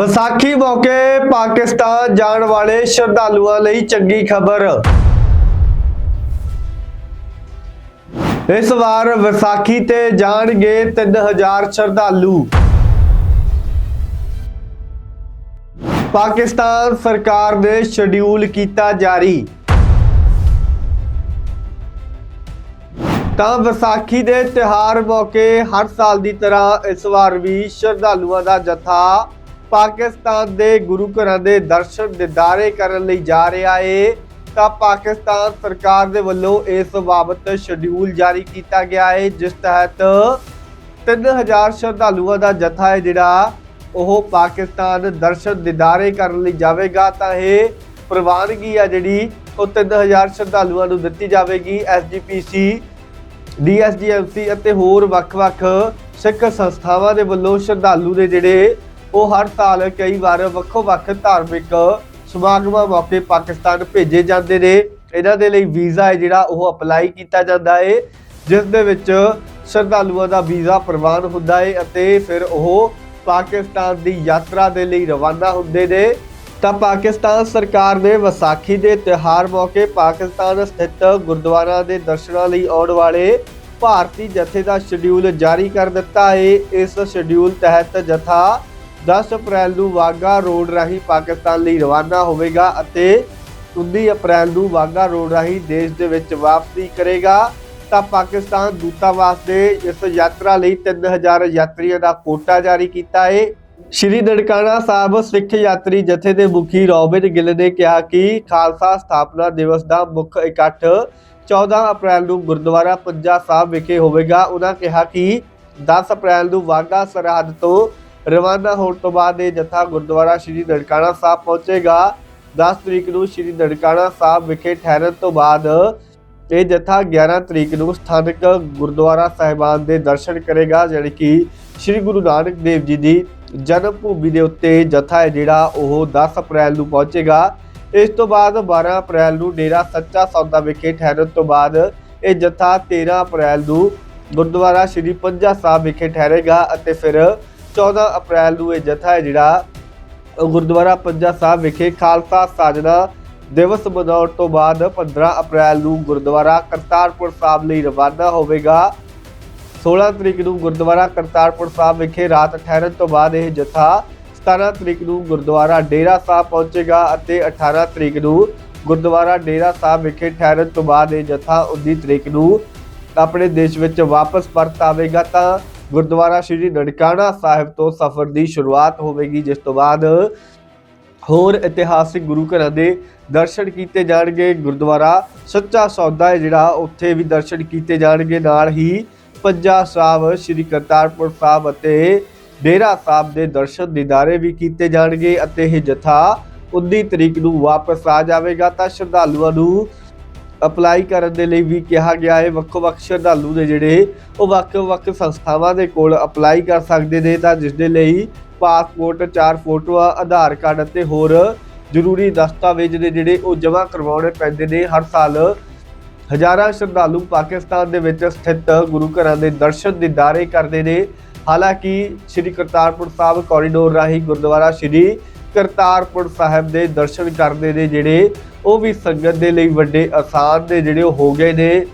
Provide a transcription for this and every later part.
ਵਿਸਾਖੀ ਮੌਕੇ ਪਾਕਿਸਤਾਨ ਜਾਣ ਵਾਲੇ ਸ਼ਰਧਾਲੂਆਂ ਲਈ ਚੰਗੀ ਖਬਰ। ਇਸ ਵਾਰ ਵਿਸਾਖੀ ਤੇ ਜਾਣਗੇ 3000 ਸ਼ਰਧਾਲੂ। ਪਾਕਿਸਤਾਨ ਸਰਕਾਰ ਨੇ ਸ਼ਡਿਊਲ ਕੀਤਾ ਜਾਰੀ। ਤਾਂ ਵਿਸਾਖੀ ਦੇ ਤਿਹਾਰ ਮੌਕੇ ਹਰ ਸਾਲ ਦੀ ਤਰ੍ਹਾਂ ਇਸ ਵਾਰ ਵੀ ਸ਼ਰਧਾਲੂਆਂ ਦਾ ਜਥਾ ਪਾਕਿਸਤਾਨ ਦੇ ਗੁਰੂ ਘਰਾਂ ਦੇ ਦਰਸ਼ਨ ਦਿਦਾਰੇ ਕਰਨ ਲਈ ਜਾ ਰਿਹਾ ਏ, ਤਾਂ ਪਾਕਿਸਤਾਨ ਸਰਕਾਰ ਦੇ ਵੱਲੋਂ ਇਸ ਬਾਬਤ ਸ਼ਡਿਊਲ ਜਾਰੀ ਕੀਤਾ ਗਿਆ ਹੈ ਜਿਸ ਤਹਿਤ 3000 ਸ਼ਰਧਾਲੂਆਂ ਦਾ ਜਥਾ ਹੈ ਜਿਹੜਾ, ਉਹ ਪਾਕਿਸਤਾਨ ਦਰਸ਼ਨ ਦਿਦਾਰੇ ਕਰਨ ਲਈ ਜਾਵੇਗਾ, ਤਾਂ ਇਹ ਪ੍ਰਵਾਨਗੀ ਆ ਜਿਹੜੀ, ਉਹ 3000 ਸ਼ਰਧਾਲੂਆਂ ਨੂੰ ਦਿੱਤੀ ਜਾਵੇਗੀ ਐਸਜੀਪੀਸੀ ਡੀਐਸਜੀਐਮਸੀ ਅਤੇ ਹੋਰ ਵੱਖ-ਵੱਖ ਸਿੱਖ ਸੰਸਥਾਵਾਂ ਦੇ ਵੱਲੋਂ ਸ਼ਰਧਾਲੂ ਦੇ ਜਿਹੜੇ ਉਹ ਹਰ ਸਾਲ ਕਈ ਵਾਰ ਵੱਖੋ-ਵੱਖ ਧਾਰਮਿਕ ਸਮਾਗਮਾਂ ਮੌਕੇ ਪਾਕਿਸਤਾਨ ਭੇਜੇ ਜਾਂਦੇ ਨੇ। ਇਹਨਾਂ ਦੇ ਲਈ ਵੀਜ਼ਾ ਹੈ ਜਿਹੜਾ ਉਹ ਅਪਲਾਈ ਕੀਤਾ ਜਾਂਦਾ ਹੈ ਜਿਸ ਦੇ ਵਿੱਚ ਸ਼ਰਧਾਲੂਆਂ ਦਾ ਵੀਜ਼ਾ ਪ੍ਰਵਾਨ ਹੁੰਦਾ ਹੈ ਅਤੇ ਫਿਰ ਉਹ ਪਾਕਿਸਤਾਨ ਦੀ ਯਾਤਰਾ ਦੇ ਲਈ ਰਵਾਨਾ ਹੁੰਦੇ ਨੇ। ਤਾਂ ਪਾਕਿਸਤਾਨ ਸਰਕਾਰ ਨੇ ਵਿਸਾਖੀ ਦੇ ਤਿਉਹਾਰ ਮੌਕੇ ਪਾਕਿਸਤਾਨ ਸਥਿਤ ਗੁਰਦੁਆਰਾ ਦੇ ਦਰਸ਼ਨਾਂ ਲਈ ਆਉਣ ਵਾਲੇ ਭਾਰਤੀ ਜਥੇ ਦਾ ਸ਼ਡਿਊਲ ਜਾਰੀ ਕਰ ਦਿੱਤਾ ਹੈ ਇਸ ਸ਼ਡਿਊਲ ਤਹਿਤ ਜਥਾ 10 ਅਪ੍ਰੈਲ ਨੂੰ ਵਾਗਾ ਰੋਡ ਰਾਹੀਂ ਪਾਕਿਸਤਾਨ ਲਈ ਰਵਾਨਾ ਹੋਵੇਗਾ ਅਤੇ 19 ਅਪ੍ਰੈਲ ਨੂੰ ਵਾਗਾ ਰੋਡ ਰਾਹੀਂ ਦੇਸ਼ ਦੇ ਵਿੱਚ ਵਾਪਸੀ ਕਰੇਗਾ। ਤਾਂ ਪਾਕਿਸਤਾਨ ਦੂਤਾਵਾਸ ਨੇ ਇਸ ਯਾਤਰਾ ਲਈ 3000 ਯਾਤਰੀਆਂ ਦਾ ਕੋਟਾ ਜਾਰੀ ਕੀਤਾ ਹੈ ਸ਼੍ਰੀ ਨਨਕਾਣਾ ਸਾਹਿਬ ਸਿੱਖ ਯਾਤਰੀ ਜਥੇ ਦੇ ਮੁਖੀ ਰੋਬਿਨ ਗਿੱਲ ਨੇ ਕਿਹਾ ਕਿ ਖਾਲਸਾ ਸਥਾਪਨਾ ਦਿਵਸ ਦਾ ਮੁੱਖ ਇਕੱਠ 14 ਅਪ੍ਰੈਲ ਨੂੰ ਗੁਰਦੁਆਰਾ ਪੰਜਾ ਸਾਹਿਬ ਵਿਖੇ ਹੋਵੇਗਾ। ਉਹਨਾਂ ਕਿਹਾ ਕਿ 10 ਅਪ੍ਰੈਲ ਨੂੰ ਵਾਗਾ ਸਰਹੱਦ ਤੋਂ ਰਵਾਨਾ ਹੋਣ ਤੋਂ ਬਾਅਦ ਇਹ ਜਥਾ ਗੁਰਦੁਆਰਾ ਸ਼੍ਰੀ ਨਨਕਾਣਾ ਸਾਹਿਬ ਪਹੁੰਚੇਗਾ। 10 ਤਰੀਕ ਨੂੰ ਸ਼੍ਰੀ ਨਨਕਾਣਾ ਸਾਹਿਬ ਵਿਖੇ ਠਹਿਰਨ ਤੋਂ ਬਾਅਦ ਇਹ ਜਥਾ 11 ਤਰੀਕ ਨੂੰ ਸਥਾਨਕ ਗੁਰਦੁਆਰਾ ਸਾਹਿਬਾਨ ਦੇ ਦਰਸ਼ਨ ਕਰੇਗਾ ਜਿਹੜੀ ਕਿ ਸ੍ਰੀ ਗੁਰੂ ਨਾਨਕ ਦੇਵ ਜੀ ਦੀ ਜਨਮ ਭੂਮੀ ਦੇ ਉੱਤੇ ਜਥਾ ਹੈ ਜਿਹੜਾ ਉਹ 10 ਅਪ੍ਰੈਲ ਨੂੰ ਪਹੁੰਚੇਗਾ। ਇਸ ਤੋਂ ਬਾਅਦ 12 ਅਪ੍ਰੈਲ ਨੂੰ ਡੇਰਾ ਸੱਚਾ ਸੌਦਾ ਵਿਖੇ ਠਹਿਰਨ ਤੋਂ ਬਾਅਦ ਇਹ ਜਥਾ 13 ਅਪ੍ਰੈਲ ਨੂੰ ਗੁਰਦੁਆਰਾ ਸ਼੍ਰੀ ਪੰਜਾ ਸਾਹਿਬ ਵਿਖੇ ਠਹਿਰੇਗਾ ਅਤੇ ਫਿਰ 14 ਅਪ੍ਰੈਲ ਨੂੰ ਇਹ ਜਥਾ ਹੈ ਜਿਹੜਾ ਉਹ ਗੁਰਦੁਆਰਾ ਪੰਜਾ ਸਾਹਿਬ ਵਿਖੇ ਖਾਲਸਾ ਸਾਜਨਾ ਦਿਵਸ ਮਨਾਉਣ ਤੋਂ ਬਾਅਦ 15 ਅਪ੍ਰੈਲ ਨੂੰ ਗੁਰਦੁਆਰਾ ਕਰਤਾਰਪੁਰ ਸਾਹਿਬ ਲਈ ਰਵਾਨਾ ਹੋਵੇਗਾ। 16 ਤਰੀਕ ਨੂੰ ਗੁਰਦੁਆਰਾ ਕਰਤਾਰਪੁਰ ਸਾਹਿਬ ਵਿਖੇ ਰਾਤ ਠਹਿਰਨ ਤੋਂ ਬਾਅਦ ਇਹ ਜਥਾ 17 ਤਰੀਕ ਨੂੰ ਗੁਰਦੁਆਰਾ ਡੇਰਾ ਸਾਹਿਬ ਪਹੁੰਚੇਗਾ ਅਤੇ 18 ਤਰੀਕ ਨੂੰ ਗੁਰਦੁਆਰਾ ਡੇਰਾ ਸਾਹਿਬ ਵਿਖੇ ਠਹਿਰਨ ਤੋਂ ਬਾਅਦ ਇਹ ਜਥਾ 19 ਤਰੀਕ ਨੂੰ ਆਪਣੇ ਦੇਸ਼ ਵਿੱਚ ਵਾਪਸ ਪਰਤ ਆਵੇਗਾ। ਤਾਂ ਗੁਰਦੁਆਰਾ ਸ਼੍ਰੀ ਨਨਕਾਣਾ ਸਾਹਿਬ ਤੋਂ ਸਫ਼ਰ ਦੀ ਸ਼ੁਰੂਆਤ ਹੋਵੇਗੀ, ਜਿਸ ਤੋਂ ਬਾਅਦ ਹੋਰ ਇਤਿਹਾਸਿਕ ਗੁਰੂ ਘਰਾਂ ਦੇ ਦਰਸ਼ਨ ਕੀਤੇ ਜਾਣਗੇ। ਗੁਰਦੁਆਰਾ ਸੱਚਾ ਸੌਦਾ ਹੈ ਜਿਹੜਾ ਉੱਥੇ ਵੀ ਦਰਸ਼ਨ ਕੀਤੇ ਜਾਣਗੇ। ਨਾਲ ਹੀ ਪੰਜਾ ਸਾਹਿਬ, ਸ੍ਰੀ ਕਰਤਾਰਪੁਰ ਸਾਹਿਬ ਅਤੇ ਡੇਰਾ ਸਾਹਿਬ ਦੇ ਦਰਸ਼ਨ ਦੀਦਾਰੇ ਵੀ ਕੀਤੇ ਜਾਣਗੇ ਅਤੇ ਇਹ ਜਥਾ 19 ਤਰੀਕ ਨੂੰ ਵਾਪਸ ਆ ਜਾਵੇਗਾ। ਤਾਂ ਸ਼ਰਧਾਲੂਆਂ ਨੂੰ ਅਪਲਾਈ ਕਰਨ ਦੇ ਲਈ ਵੀ ਕਿਹਾ ਗਿਆ ਹੈ। ਵੱਖੋ-ਵੱਖ ਸ਼ਰਧਾਲੂ ਦੇ ਜਿਹੜੇ ਉਹ ਵੱਖ-ਵੱਖ ਸੰਸਥਾਵਾਂ ਦੇ ਕੋਲ ਅਪਲਾਈ ਕਰ ਸਕਦੇ ਨੇ ਤਾਂ ਜਿਸ ਦੇ ਲਈ ਪਾਸਪੋਰਟ, ਚਾਰ ਫੋਟੋਆਂ, ਆਧਾਰ ਕਾਰਡ ਅਤੇ ਹੋਰ ਜ਼ਰੂਰੀ ਦਸਤਾਵੇਜ਼ ਨੇ ਜਿਹੜੇ ਉਹ ਜਮ੍ਹਾਂ ਕਰਵਾਉਣੇ ਪੈਂਦੇ ਨੇ। ਹਰ ਸਾਲ ਹਜ਼ਾਰਾਂ ਸ਼ਰਧਾਲੂ ਪਾਕਿਸਤਾਨ ਦੇ ਵਿੱਚ ਸਥਿਤ ਗੁਰੂ ਘਰਾਂ ਦੇ ਦਰਸ਼ਨ ਦੀਦਾਰੇ ਕਰਦੇ ਨੇ। ਹਾਲਾਂਕਿ ਸ੍ਰੀ ਕਰਤਾਰਪੁਰ ਸਾਹਿਬ ਕੋਰੀਡੋਰ ਰਾਹੀਂ ਗੁਰਦੁਆਰਾ ਸ੍ਰੀ ਕਰਤਾਰਪੁਰ ਸਾਹਿਬ ਦੇ ਦਰਸ਼ਨ ਕਰਦੇ ਨੇ ਜਿਹੜੇ, ਉਹ ਵੀ ਸੰਗਤ ਦੇ ਲਈ ਵੱਡੇ ਆਸਾਨ ਦੇ ਜਿਹੜੇ ਉਹ ਹੋ ਗਏ ਨੇ।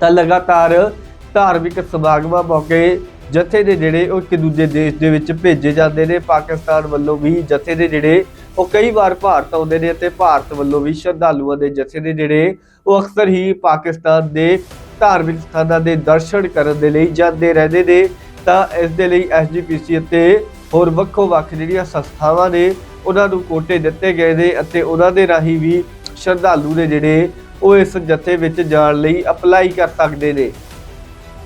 ਤਾਂ ਲਗਾਤਾਰ ਧਾਰਮਿਕ ਸਮਾਗਮਾਂ ਮੌਕੇ ਜਥੇ ਦੇ ਜਿਹੜੇ ਉਹ ਇੱਕ ਦੂਜੇ ਦੇਸ਼ ਦੇ ਵਿੱਚ ਭੇਜੇ ਜਾਂਦੇ ਨੇ। ਪਾਕਿਸਤਾਨ ਵੱਲੋਂ ਵੀ ਜਥੇ ਦੇ ਜਿਹੜੇ, ਉਹ ਕਈ ਵਾਰ ਭਾਰਤ ਆਉਂਦੇ ਨੇ ਅਤੇ ਭਾਰਤ ਵੱਲੋਂ ਵੀ ਸ਼ਰਧਾਲੂਆਂ ਦੇ ਜਥੇ ਦੇ ਜਿਹੜੇ, ਉਹ ਅਕਸਰ ਹੀ ਪਾਕਿਸਤਾਨ ਦੇ ਧਾਰਮਿਕ ਸਥਾਨਾਂ ਦੇ ਦਰਸ਼ਨ ਕਰਨ ਦੇ ਲਈ ਜਾਂਦੇ ਰਹਿੰਦੇ ਨੇ। ਤਾਂ ਇਸ ਦੇ ਲਈ ਐਸਜੀਪੀਸੀ ਅਤੇ ਹੋਰ ਵੱਖੋ ਵੱਖ ਜਿਹੜੀਆਂ ਸੰਸਥਾਵਾਂ ਨੇ, ਉਹਨਾਂ ਨੂੰ ਕੋਟੇ ਦਿੱਤੇ ਗਏ ਨੇ ਅਤੇ ਉਹਨਾਂ ਦੇ ਰਾਹੀਂ ਵੀ ਸ਼ਰਧਾਲੂ ਨੇ ਜਿਹੜੇ, ਉਹ ਇਸ ਜਥੇ ਵਿੱਚ ਜਾਣ ਲਈ ਅਪਲਾਈ ਕਰ ਸਕਦੇ ਨੇ।